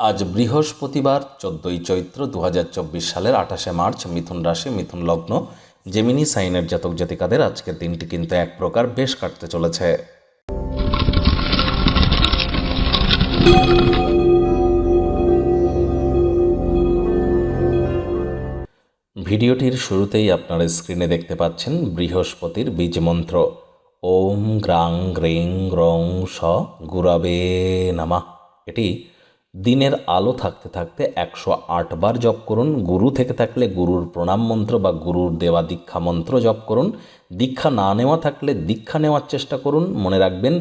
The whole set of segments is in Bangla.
আজ বৃহস্পতিবার, চোদ্দোই চৈত্র দু হাজার চব্বিশ সালের আঠাশে মার্চ, মিথুন রাশি, মিথুন লগ্ন, জেমিনি সাইনের জাতক জাতিকাদের আজকের দিনটি কিন্তু এক প্রকার বেশ কাটতে চলেছে। ভিডিওটির শুরুতেই আপনারা স্ক্রিনে দেখতে পাচ্ছেন বৃহস্পতির বীজ মন্ত্র। ওম গ্রাং গ্রেং গ্রং স গুরাবে নামা। এটি দিনের আলো থাকতে থাকতে একশো বার জপ করুন, গুরু থেকে থাকলে গুরুর প্রণাম মন্ত্র বা গুরুর দেওয়া দীক্ষা মন্ত্র জপ করুন, দীক্ষা না নেওয়া থাকলে দীক্ষা নেওয়ার চেষ্টা করুন। মনে রাখবেন,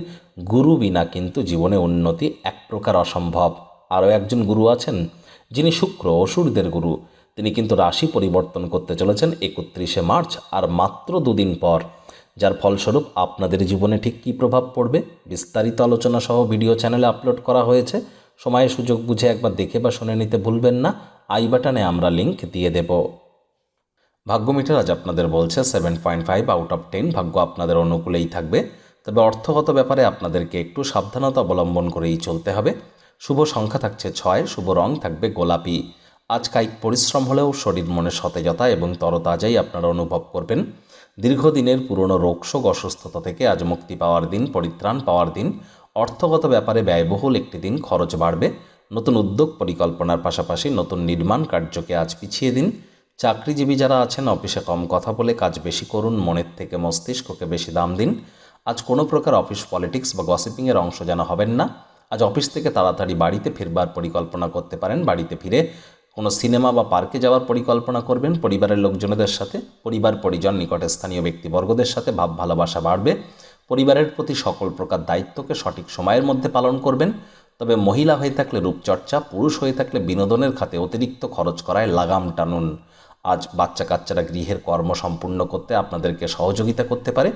গুরু বিনা কিন্তু জীবনে উন্নতি এক প্রকার অসম্ভব। আরও একজন গুরু আছেন, যিনি শুক্র অসুরদের গুরু। তিনি কিন্তু রাশি পরিবর্তন করতে চলেছেন একত্রিশে মার্চ আর মাত্র দুদিন পর। যার ফলস্বরূপ আপনাদের জীবনে ঠিক কী প্রভাব পড়বে? বিস্তারিত আলোচনা সহ ভিডিও চ্যানেলে আপলোড করা হয়েছে। সময় সুযোগ বুঝে একবার দেখে বা শুনে নিতে ভুলবেন না। আই বাটনে আমরা লিংক দিয়ে দেব। ভাগ্য মিটার আজ আপনাদের বলছে, seven point five out of ten ভাগ্য আপনাদের অনুকূলেই থাকবে। তবে অর্থগত ব্যাপারে আপনাদেরকে একটু সাবধানতা অবলম্বন করেই চলতে হবে। শুভ সংখ্যা থাকছে ছয়, শুভ রং থাকবে গোলাপি। আজ কায়িক পরিশ্রম হলেও শরীর মনে সতেজতা এবং তরতাজাই আপনারা অনুভব করবেন। দীর্ঘদিনের পুরনো রোগশোক অসুস্থতা থেকে আজ মুক্তি পাওয়ার দিন, পরিত্রাণ পাওয়ার দিন। অর্থগত ব্যাপারে ব্যয়বহুল একটি দিন খরচ বাড়বে। নতুন উদ্যোগ পরিকল্পনার পাশাপাশি নতুন নির্মাণ কার্যকে আজ পিছিয়ে দিন। চাকরিজীবী যারা আছেন, অফিসে কম কথা বলে কাজ বেশি করুন, মনের থেকে মস্তিষ্ককে বেশি দাম দিন। আজ কোনো প্রকার অফিস পলিটিক্স বা গসিপিংয়ের অংশ যেন হবেন না। আজ অফিস থেকে তাড়াতাড়ি বাড়িতে ফিরবার পরিকল্পনা করতে পারেন, বাড়িতে ফিরে কোনো সিনেমা বা পার্কে যাওয়ার পরিকল্পনা করবেন। পরিবারের লোকজনদের সাথে পরিবার পরিজন নিকটে স্থানীয় ব্যক্তিবর্গদের সাথে ভাব ভালোবাসা বাড়বে। পরিবারের প্রতি সকল প্রকার দায়িত্বকে সঠিক সময়ের মধ্যে পালন করবেন। তবে মহিলা হয়ে থাকলে রূপচর্চা, পুরুষ হয়ে থাকলে বিনোদনের খাতে অতিরিক্ত খরচ করায় লাগাম টানুন। আজ বাচ্চা কাচ্চারা গৃহের কর্ম সম্পূর্ণ করতে আপনাদেরকে সহযোগিতা করতে পারে।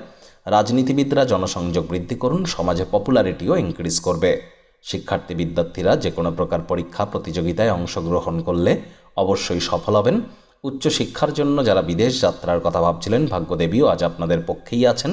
রাজনীতিবিদরা জনসংযোগ বৃদ্ধি করুন, সমাজে পপুলারিটিও ইনক্রিজ করবে। শিক্ষার্থী, বিদ্যার্থীরা যে কোনো প্রকার পরীক্ষা, প্রতিযোগিতায় অংশগ্রহণ করলে অবশ্যই সফল হবেন। উচ্চশিক্ষার জন্য যারা বিদেশ যাত্রার কথা ভাবছিলেন, ভাগ্যদেবীও আজ আপনাদের পক্ষেই আছেন।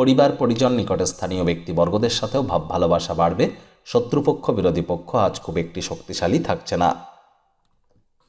পরিবার, পরিজন নিকটে স্থানীয় ব্যক্তিবর্গদের সাথেও ভাব ভালোবাসা বাড়বে। শত্রুপক্ষ, বিরোধী পক্ষ আজ খুব একটি শক্তিশালী থাকছে না।